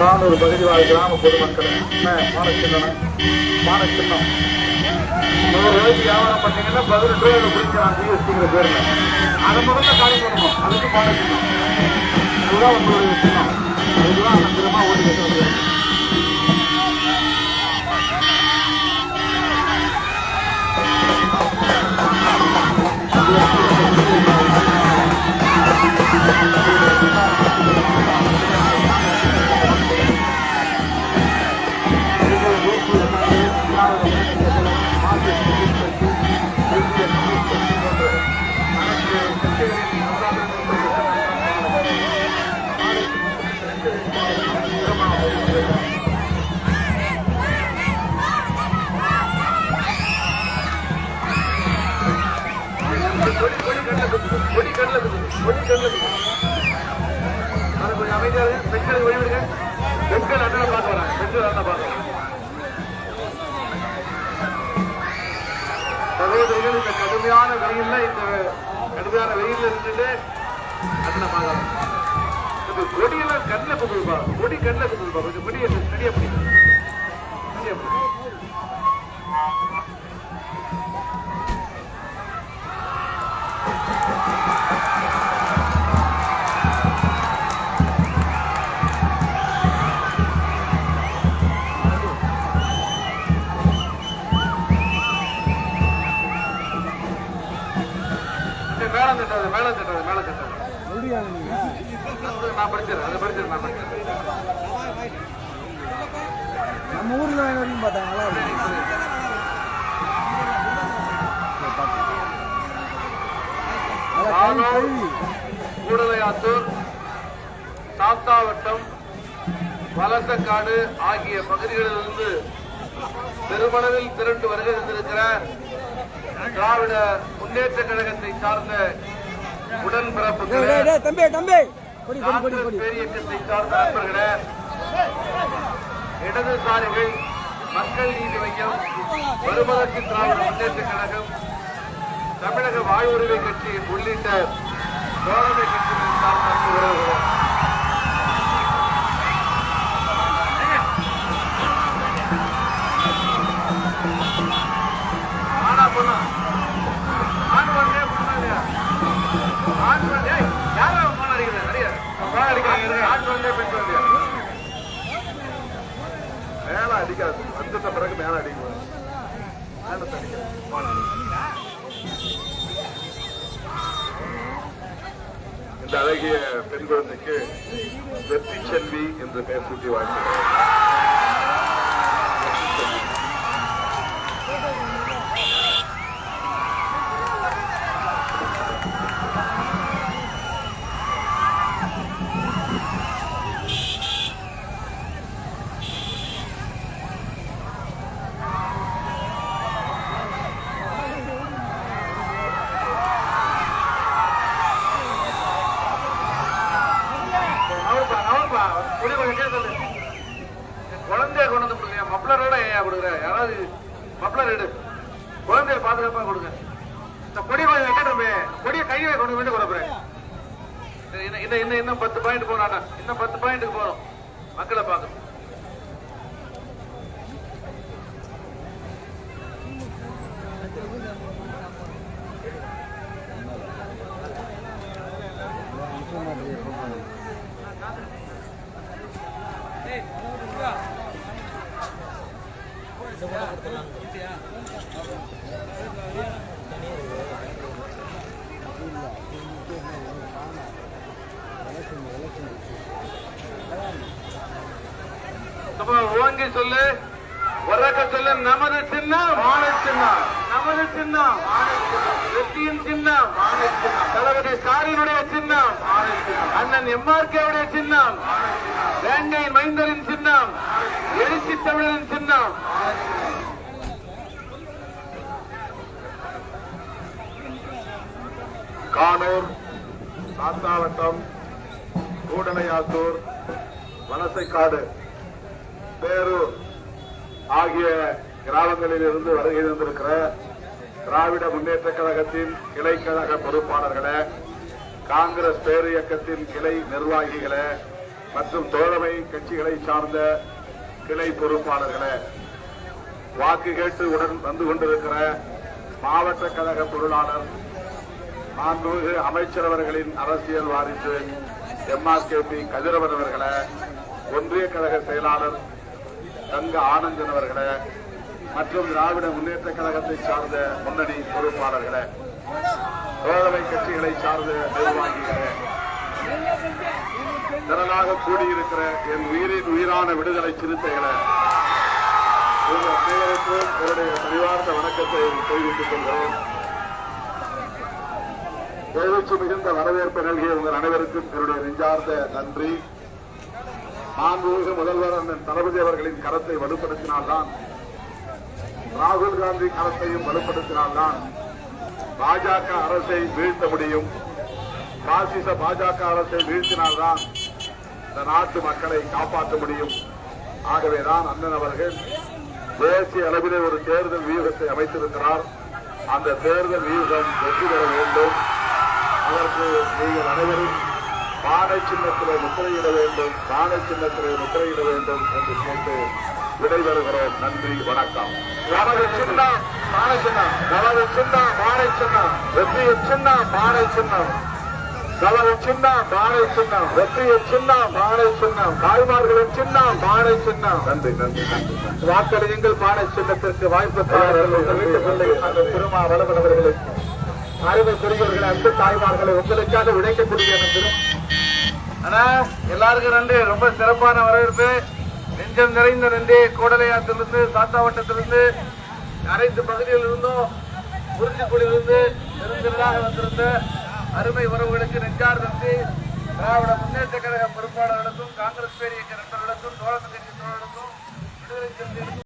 கானூர் பகுதிவாழ் கிராம பொதுமக்கள். மான சின்னம் சின்னம் நூறு ரூபாய்க்கு வியாபாரம் பண்ணீங்கன்னா பதினெட்டு ரூபாய் பிடிக்கலாம் ஜிஎஸ்டிங்கிற பேர்ல. அதை முதல்ல காலி பண்ணணும். அதுக்கு மான அதுதான் உங்களுடைய சின்னம். அதுதான் பத்திரமா கொடி கடல கொடி கடல கொஞ்சம் அமைதியாக இருங்க. பெண்கள் ஓய்விடுங்க பெண்கள் அண்ணனை பார்க்க வராங்க பெண்கள் அண்ணனை பார்க்க சகோதரிகள் இந்த கடுமையான வெயில்ல இந்த கடுமையான வெயில்ல இருந்துட்டு அண்ணனை பார்க்கலாம் இந்த கொடியெல்லாம் கண்ணில் குத்துதுப்பா கொடி கண்ணில் குத்துதுப்பா கொஞ்சம் கொடி ஸ்டடியா பிடிக்கும் நம்ம ஊர்ல வரைக்கும் பார்த்தா கூடலையாத்தூர் சாத்தாவட்டம் வலசக்காடு ஆகிய பகுதிகளிலிருந்து பெருமளவில் திரண்டு வருகை தந்திருக்கிற திராவிட முன்னேற்ற கழகத்தை சார்ந்த டேய், உடன்பிறப்புகளே பேரியக்கத்தை சார்ந்த நண்பர்களே இடதுசாரிகள் மக்கள் நீதி மையம் மறுமலர்ச்சி திராவிட முன்னேற்ற கழகம் தமிழக வாழ்வுரிமை கட்சி உள்ளிட்ட தோழமை கட்சிகளின் சார்ந்த உறவுகளே ஆனா பொண்ணா? இந்த அழகிய பெண் குழந்தைக்கு வெற்றி செல்வி என்று பெயர் சூட்டி வாழ்த்துகிறேன் நவருப்பா நவருப்பா குடி கொஞ்சம் கேட்கல குழந்தைய கொண்டு வந்து கொடுங்க. மப்ளரோட ஏன் கொடுக்குற. யாராவது மப்ளர் எடு. குழந்தைய பாதுகாப்பா கொடுங்க. இந்த கொடி கொஞ்சம் வைக்கணுமே கொடியை கையை கொண்டு வந்து கொடுப்பேன் இன்னும் இன்னும் இன்னும் இன்னும் பத்து பாயிண்ட் போறாடா இன்னும் பத்து பாயிண்ட்டுக்கு போறோம் மக்களை பார்க்கணும். நம்ம ஓங்கி சொல்லு உறக்க சொல்லு நமது சின்னம் மான சின்னம் நமது சின்னம் வெற்றியின் சின்னம் தளபதி ஸ்டாலினுடைய சின்னம் அண்ணன் எம்ஆர்கேவுடைய சின்னம் வேங்கையின் மைந்தரின் சின்னம் சின்னம். எழுச்சி தமிழரின் சின்னம். கானூர் சாத்தாவட்டம் கூடலையாத்தூர் வலசைக்காடு பேரூர் ஆகிய கிராமங்களில் இருந்து வருகை தந்திருக்கிற திராவிட முன்னேற்ற கழகத்தின் கிளை கழக பொறுப்பாளர்களே காங்கிரஸ் பேரியக்கத்தின் கிளை நிர்வாகிகளே மற்றும் தோழமை கட்சிகளை சார்ந்த கிளை பொறுப்பாளர்களே வாக்கு கேட்டு உடன் வந்து கொண்டிருக்கிற மாவட்ட கழக பொருளாளர் மாண்புமிகு அமைச்சர் அவர்களின் அரசியல் வாரிசு எம்ஆர்கேபி கதிரவன் அவர்களை ஒன்றிய கழக செயலாளர் தங்க ஆனந்தன் அவர்களே மற்றும் திராவிட முன்னேற்ற கழகத்தை சார்ந்த முன்னணி பொறுப்பாளர்களே தோழமை கட்சிகளை சார்ந்த நிர்வாகிகளை. திரளாக கூடியிருக்கிற என் உயிரின் உயிரான விடுதலை சிறுத்தைகளை உங்கள் அனைவருக்கும் என்னுடைய பரிவார்ந்த வணக்கத்தை தெரிவித்துக் கொள்கிறேன். எழுச்சி மிகுந்த வரவேற்பு நல்கிய உங்கள் அனைவருக்கும் என்னுடைய நெஞ்சார்ந்த நன்றி. மாண்புமிகு முதல்வர் அண்ணன் தளபதி அவர்களின் கரத்தை வலுப்படுத்தினால்தான் ராகுல் காந்தி கரத்தையும் வலுப்படுத்தினால்தான் பாஜக அரசை வீழ்த்த முடியும். பாசிச பாஜக அரசை வீழ்த்தினால்தான் இந்த நாட்டு மக்களை காப்பாற்ற முடியும். ஆகவேதான் அண்ணன் அவர்கள் தேசிய அளவிலே ஒரு தேர்தல் வியூகத்தை அமைத்திருக்கிறார். அந்த தேர்தல் வியூகம் வெற்றி பெற வேண்டும். அதற்கு நீங்கள் அனைவரும் பானை சின்னத்திலே முத்திரையிட வேண்டும் பானை சின்னத்திலே முத்திரையிட வேண்டும் என்று கேட்டு விடைபெறுகிறோம். நன்றி வணக்கம். நமது சின்னம் பானை சின்னம். நமது சின்னம் பானை சின்னம். வெற்றியின் சின்னம் பானை சின்னம். நமது சின்னம் பானை சின்னம் வெற்றியின் சின்னம் பானை சின்னம் தாய்மார்களின் சின்னம் பானை சின்னம். நன்றி நன்றி நன்றி வாக்களியுங்கள் பானை சின்னத்திற்கு வாய்ப்பு அந்த திருமா வளவன் அவர்களுக்கு அறிவுக்குரியவர்களை அன்பு தாய்மார்களை உங்களுக்காக திரு அண்ணா எல்லாருக்கும் நன்றி. ரொம்ப சிறப்பான வரவேற்பு. நெஞ்சம் நிறைந்த நன்றி. கோடலையாத்திலிருந்து சாத்தாவட்டத்திலிருந்து அனைத்து பகுதிகளில் இருந்தும். குறிஞ்சிக்குடியிலிருந்து பெருந்திரளாக வந்திருந்த அருமை உறவுகளுக்கு நெஞ்சார்ந்து திராவிட முன்னேற்ற கழக பொறுப்பாளர்களுக்கும் காங்கிரஸ் பேரியக்க நண்பர்களுக்கும் தோழமை கட்சி தோழர்களுக்கும் விடுதலை